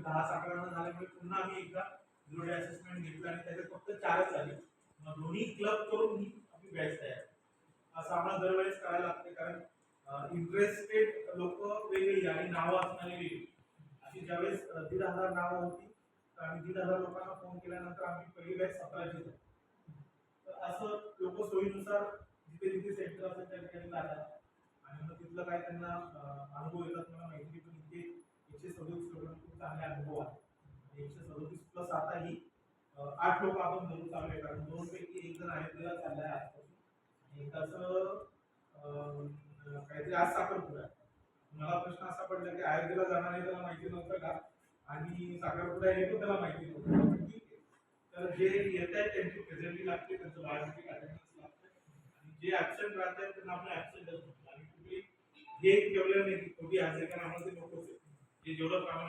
दहा साखरांना झाल्यामुळे पुन्हा आम्ही एकदा जोडे डे असेसमेंट घेतलं आणि त्याच्यात फक्त चारच आले मग दोन्ही क्लब करून ही आपली बॅच तयार असं आम्हाला दरवेळेस करायला लागते कारण इंटरेस्टेड लोक वेगळी आणि नावं असणारी वेगळी अशी ज्यावेळेस दीड हजार नावं होती तर आम्ही दीड हजार लोकांना फोन केल्यानंतर आम्ही पहिली बॅच सतराशे झाली. तर असं लोक सोयीनुसार जिथे जिथे सेंटर असेल त्या ठिकाणी जातात आणि मग तिथलं काय त्यांना अनुभव येतात मला माहिती पण इथे एकशे सदोतीस लोकांना खूप चांगले अनुभव आहे एकशे सदोतीस प्लस आता ही आठ लोक आपण धरून चालू आहे कारण दोन पैकी एक जण अयोध्येला चाललाय आजपासून. आणि एकाचं अं, काहीतरी आज साखरपुडा आहे. मला प्रश्न असा पडला की अयोध्येला जाणार आहे त्याला माहिती नव्हतं का? आणि साखरपुडा हे पण त्याला माहिती नव्हतं. ठीक आहे. तर जे येत आहेत त्यांची प्रेझेंटी लागते त्यांचं बायोमेट्रिक अटेंडन्स लागतं आणि जे ऍबसेंट राहतात त्यांना आपलं ऍबसेंट आणि कुठली हे ठेवलं नाही की खोटी हजेरी कारण आम्हाला ते नकोच आहे. जे जेवढं प्रमाण